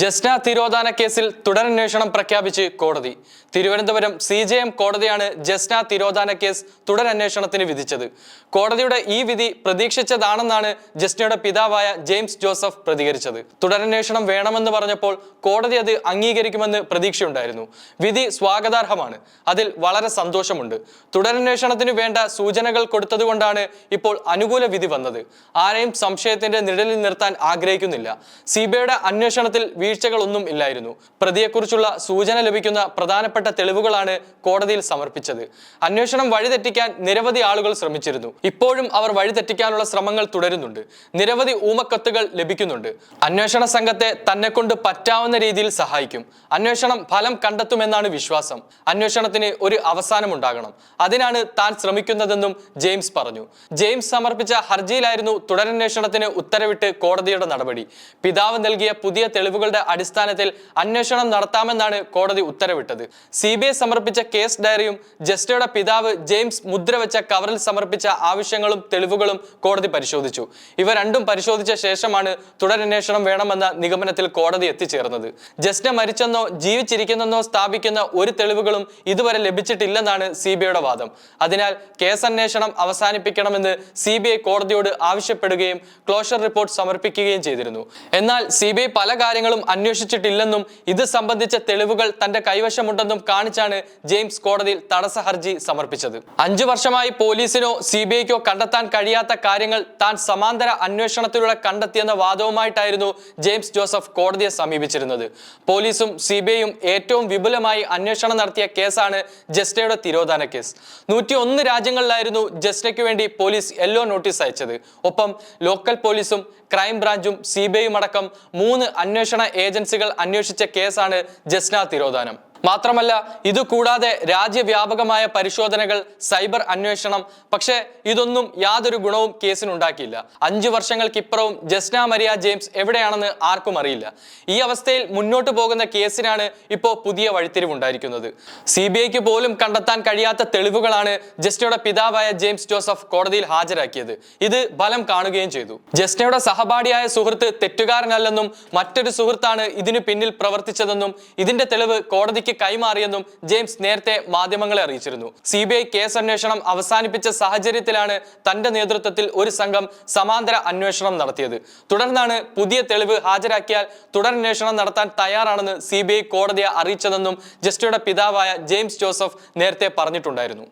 ജസ്ന തിരോധാന കേസിൽ തുടരന്വേഷണം പ്രഖ്യാപിച്ച് കോടതി. തിരുവനന്തപുരം സി ജെ എം കോടതിയാണ് ജസ്ന തിരോധാന കേസ് തുടരന്വേഷണത്തിന് വിധിച്ചത്. കോടതിയുടെ ഈ വിധി പ്രതീക്ഷിച്ചതാണെന്നാണ് ജസ്നയുടെ പിതാവായ ജെയിംസ് ജോസഫ് പ്രതികരിച്ചത്. തുടരന്വേഷണം വേണമെന്ന് പറഞ്ഞപ്പോൾ കോടതി അത് അംഗീകരിക്കുമെന്ന് പ്രതീക്ഷയുണ്ടായിരുന്നു. വിധി സ്വാഗതാർഹമാണ്. അതിൽ വളരെ സന്തോഷമുണ്ട്. തുടരന്വേഷണത്തിന് വേണ്ട സൂചനകൾ കൊടുത്തതുകൊണ്ടാണ് ഇപ്പോൾ അനുകൂല വിധി വന്നത്. ആരെയും സംശയത്തിന്റെ നിഴലിൽ നിർത്താൻ ആഗ്രഹിക്കുന്നില്ല. സിബിഐയുടെ അന്വേഷണത്തിൽ വീഴ്ചകളൊന്നും ഇല്ലായിരുന്നു. പ്രതിയെക്കുറിച്ചുള്ള സൂചന ലഭിക്കുന്ന പ്രധാനപ്പെട്ട തെളിവുകളാണ് കോടതിയിൽ സമർപ്പിച്ചത്. അന്വേഷണം വഴിതെറ്റിക്കാൻ നിരവധി ആളുകൾ ശ്രമിച്ചിരുന്നു. ഇപ്പോഴും അവർ വഴിതെറ്റിക്കാനുള്ള ശ്രമങ്ങൾ തുടരുന്നുണ്ട്. നിരവധി ഊമക്കത്തുകൾ ലഭിക്കുന്നുണ്ട്. അന്വേഷണ സംഘത്തെ തന്നെ കൊണ്ട് പറ്റാവുന്ന രീതിയിൽ സഹായിക്കും. അന്വേഷണം ഫലം കണ്ടെത്തുമെന്നാണ് വിശ്വാസം. അന്വേഷണത്തിന് ഒരു അവസാനം ഉണ്ടാകണം അതിനാണ് താൻ ശ്രമിക്കുന്നതെന്നും ജെയിംസ് പറഞ്ഞു. ജെയിംസ് സമർപ്പിച്ച ഹർജിയിലായിരുന്നു തുടരന്വേഷണത്തിന് ഉത്തരവിട്ട് കോടതിയുടെ നടപടി. പിതാവ് നൽകിയ പുതിയ തെളിവുകളുടെ അടിസ്ഥാനത്തിൽ അന്വേഷണം നടത്താമെന്നാണ് കോടതി ഉത്തരവിട്ടത്. സി സമർപ്പിച്ച കേസ് ഡയറിയും ജസ്റ്റയുടെ പിതാവ് ജെയിംസ് മുദ്രവെച്ച കവറിൽ സമർപ്പിച്ച ആവശ്യങ്ങളും തെളിവുകളും കോടതി പരിശോധിച്ചു. ഇവ രണ്ടും പരിശോധിച്ച ശേഷമാണ് തുടരന്വേഷണം വേണമെന്ന നിഗമനത്തിൽ കോടതി എത്തിച്ചേർന്നത്. ജസ്ന മരിച്ചെന്നോ ജീവിച്ചിരിക്കുന്നെന്നോ സ്ഥാപിക്കുന്ന ഒരു തെളിവുകളും ഇതുവരെ ലഭിച്ചിട്ടില്ലെന്നാണ് സി വാദം. അതിനാൽ കേസ് അന്വേഷണം അവസാനിപ്പിക്കണമെന്ന് സി കോടതിയോട് ആവശ്യപ്പെടുകയും ക്ലോഷർ റിപ്പോർട്ട് സമർപ്പിക്കുകയും ചെയ്തിരുന്നു. എന്നാൽ സി പല കാര്യങ്ങളും അന്വേഷിച്ചിട്ടില്ലെന്നും ഇത് സംബന്ധിച്ച തെളിവുകൾ തന്റെ കൈവശമുണ്ടെന്നും കാണിച്ചാണ് ജെയിംസ് കോടതിയിൽ തടസ്സ ഹർജി സമർപ്പിച്ചത്. അഞ്ചു വർഷമായി പോലീസിനോ സി ബി ഐക്കോ കണ്ടെത്താൻ കഴിയാത്ത കാര്യങ്ങൾ താൻ സമാന്തര അന്വേഷണത്തിലൂടെ കണ്ടെത്തിയെന്ന വാദവുമായിട്ടായിരുന്നു ജെയിംസ് ജോസഫ് കോടതിയെ സമീപിച്ചിരുന്നത്. പോലീസും സി ബി ഐയും ഏറ്റവും വിപുലമായി അന്വേഷണം നടത്തിയ കേസാണ് ജസ്റ്റയുടെ തിരോധാന കേസ്. നൂറ്റി ഒന്ന് രാജ്യങ്ങളിലായിരുന്നു ജസ്റ്റയ്ക്ക് വേണ്ടി പോലീസ് യെല്ലോ നോട്ടീസ് അയച്ചത്. ഒപ്പം ലോക്കൽ പോലീസും ക്രൈം ബ്രാഞ്ചും സി ബി ഐയും അടക്കം മൂന്ന് അന്വേഷണ ഏജൻസികൾ അന്വേഷിച്ച കേസാണ് ജസ്ന തിരോധാനം. മാത്രമല്ല ഇത് കൂടാതെ രാജ്യവ്യാപകമായ പരിശോധനകൾ സൈബർ അന്വേഷണം പക്ഷേ ഇതൊന്നും യാതൊരു ഗുണവും കേസിനുണ്ടാക്കിയില്ല. അഞ്ചു വർഷങ്ങൾക്കിപ്പുറവും ജസ്ന മരിയ ജെയിംസ് എവിടെയാണെന്ന് ആർക്കും അറിയില്ല. ഈ അവസ്ഥയിൽ മുന്നോട്ട് പോകുന്ന കേസിനാണ് ഇപ്പോൾ പുതിയ വഴിത്തിരിവുണ്ടായിരിക്കുന്നത്. സി ബി ഐക്ക് പോലും കണ്ടെത്താൻ കഴിയാത്ത തെളിവുകളാണ് ജസ്നയുടെ പിതാവായ ജെയിംസ് ജോസഫ് കോടതിയിൽ ഹാജരാക്കിയത്. ഇത് ഫലം കാണുകയും ചെയ്തു. ജസ്നയുടെ സഹപാഠിയായ സുഹൃത്ത് തെറ്റുകാരനല്ലെന്നും മറ്റൊരു സുഹൃത്താണ് ഇതിനു പിന്നിൽ പ്രവർത്തിച്ചതെന്നും ഇതിന്റെ തെളിവ് കോടതിക്ക് കൈമാറിയെന്നും ജെയിംസ് നേരത്തെ മാധ്യമങ്ങളെ അറിയിച്ചിരുന്നു. സി ബി ഐ കേസ് അന്വേഷണം അവസാനിപ്പിച്ച സാഹചര്യത്തിലാണ് തന്റെ നേതൃത്വത്തിൽ ഒരു സംഘം സമാന്തര അന്വേഷണം നടത്തിയത്. തുടർന്നാണ് പുതിയ തെളിവ് ഹാജരാക്കിയാൽ തുടർ അന്വേഷണം നടത്താൻ തയ്യാറാണെന്ന് സി കോടതിയെ അറിയിച്ചതെന്നും ജസ്റ്റിയുടെ പിതാവായ ജെയിംസ് ജോസഫ് നേരത്തെ പറഞ്ഞിട്ടുണ്ടായിരുന്നു.